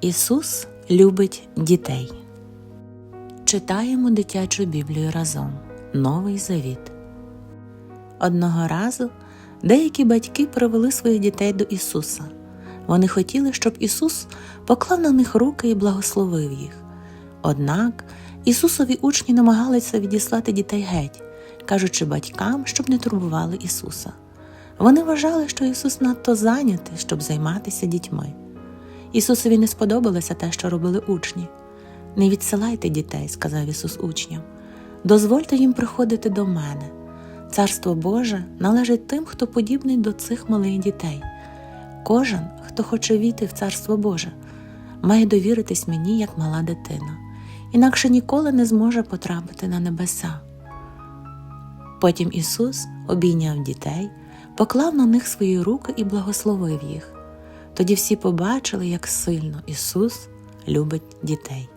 Ісус любить дітей. Читаємо дитячу Біблію разом. Новий Завіт. Одного разу деякі батьки привели своїх дітей до Ісуса. Вони хотіли, щоб Ісус поклав на них руки і благословив їх. Однак Ісусові учні намагалися відіслати дітей геть, кажучи батькам, щоб не турбували Ісуса. Вони вважали, що Ісус надто зайнятий, щоб займатися дітьми. Ісусові не сподобалося те, що робили учні. Не відсилайте дітей, сказав Ісус учням. Дозвольте їм приходити до мене. Царство Боже належить тим, хто подібний до цих малих дітей. Кожен, хто хоче війти в Царство Боже, має довіритись мені як мала дитина, інакше ніколи не зможе потрапити на небеса. Потім Ісус обійняв дітей, поклав на них свої руки і благословив їх. Тоді всі побачили, як сильно Ісус любить дітей.